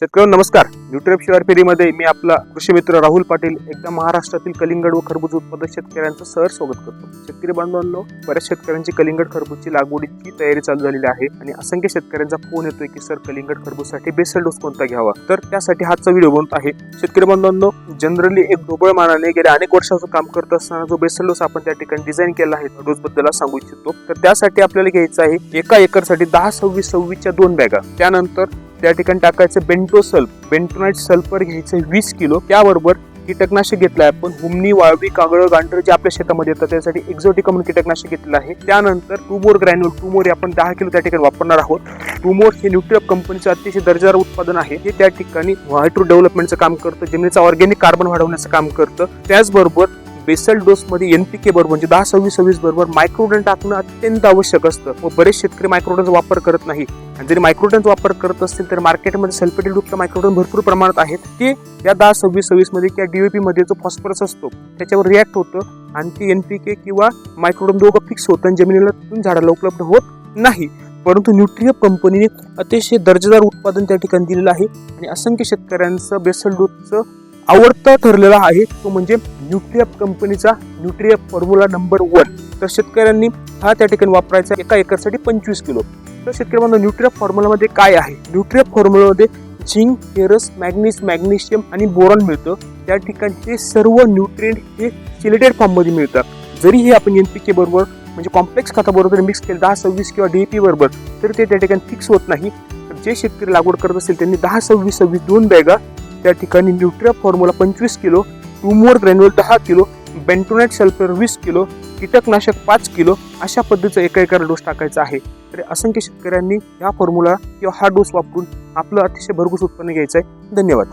शेतकरी नमस्कार. न्यूट्रेप शिवार फेरीमध्ये मी आपला कृषी मित्र राहुल पाटील एकदा महाराष्ट्रातील कलिंगड व खरबूज उत्पादक शेतकऱ्यांचं सहर स्वागत करतो. शेतकरी बांधवांनो बऱ्याच शेतकऱ्यांची कलिंगड खरबूजची लागवडीची तयारी चालू झालेली आहे आणि असंख्य शेतकऱ्यांचा फोन येतोय की सर कलिंगड खरबूजसाठी बेसल डोस कोणता घ्यावा? तर त्यासाठी हाचा व्हिडिओ बनत आहे. शेतकरी बांधवांनो जनरली एक ढोबळ मानाने गेल्या अनेक वर्षाचं काम करत असताना जो बेसल डोस आपण त्या ठिकाणी डिझाईन केला आहे डोस बद्दल सांगू इच्छितो. तर त्यासाठी आपल्याला घ्यायचं आहे एका एकरसाठी दहा सव्वीस सव्वीसच्या दोन बॅगा. त्यानंतर त्या ठिकाणी टाकायचं बेंटो सल्फ बेंटोनाईट सल्फर घ्यायचं वीस किलो. त्याबरोबर कीटकनाशक घेतलं आहे आपण. हुमणी वाळवी कागळ गांढर जे आपल्या शेतामध्ये येतात त्यासाठी एक्झॉटिक म्हणून कीटकनाशक घेतलं आहे. त्यानंतर टूमोर ग्रॅन्युअल टूमोर हे आपण दहा किलो त्या ठिकाणी वापरणार आहोत. टूमोर हे न्यूट्रिअप कंपनीचं अतिशय दर्जादार उत्पादन आहे. हे त्या ठिकाणी हायड्रो डेव्हलपमेंटचं काम करतं जमिनीचं ऑर्गॅनिक कार्बन वाढवण्याचं काम करतं. त्याचबरोबर बेसल डोस मध्ये एनपीके बरोबर म्हणजे दहा सव्वीस सव्वीस बरोबर मायक्रोडन टाकणं अत्यंत आवश्यक असतं. व बरेच शेतकरी मायक्रोडनचा वापर करत नाही. आणि जरी मायक्रोडनचा वापर करत असतील तर मार्केटमध्ये सल्फेटेड युक्त मायक्रोडन भरपूर प्रमाणात आहेत. ते या दहा सव्वीस सव्वीसमध्ये किंवा डीओपी मध्ये जो फॉस्फरस असतो त्याच्यावर रिॲक्ट होतं. आणि ते एनपीके किंवा मायक्रोडन दोघं फिक्स होतं आणि जमिनीला तिथून झाडाला उपलब्ध होत नाही. परंतु न्यूट्रिय कंपनीने अतिशय दर्जेदार उत्पादन त्या ठिकाणी दिलेलं आहे. आणि असंख्य शेतकऱ्यांचं बेसल डोसचं आवडता ठरलेला आहे तो म्हणजे न्यूट्रिअप कंपनीचा न्यूट्रियप फॉर्म्युला नंबर वन. तर शेतकऱ्यांनी हा त्या ठिकाणी वापरायचा एका एकरसाठी पंचवीस किलो. तर शेतकऱ्यांना न्यूट्रिअप फॉर्म्युलामध्ये काय आहे? न्यूट्रियप फॉर्म्युलामध्ये झिंक हेरस मॅग्नीस मॅग्नेशियम आणि बोरॉन मिळतं. त्या ठिकाणी हे सर्व न्यूट्रिएंट हे सिलेटेड फॉर्ममध्ये मिळतात. जरी हे आपण एनपीके बरोबर म्हणजे कॉम्प्लेक्स खताबरोबर मिक्स केलं दहा सव्वीस किंवा डी पी बरोबर तर ते त्या ठिकाणी फिक्स होत नाही. तर जे शेतकरी लागवड करत असेल त्यांनी दहा सव्वीस सव्वीस दोन बॅगा त्या ठिकाणी न्यूट्रिया फॉर्म्युला पंचवीस किलो टूमोर ग्रॅन्युअल दहा किलो बेंटोनेट सल्फर वीस किलो कीटकनाशक पाच किलो अशा पद्धतीचा एका एका डोस टाकायचा आहे. तर असंख्य शेतकऱ्यांनी या फॉर्म्युला किंवा हा डोस वापरून आपलं अतिशय भरघोस उत्पन्न घ्यायचं आहे धन्यवाद.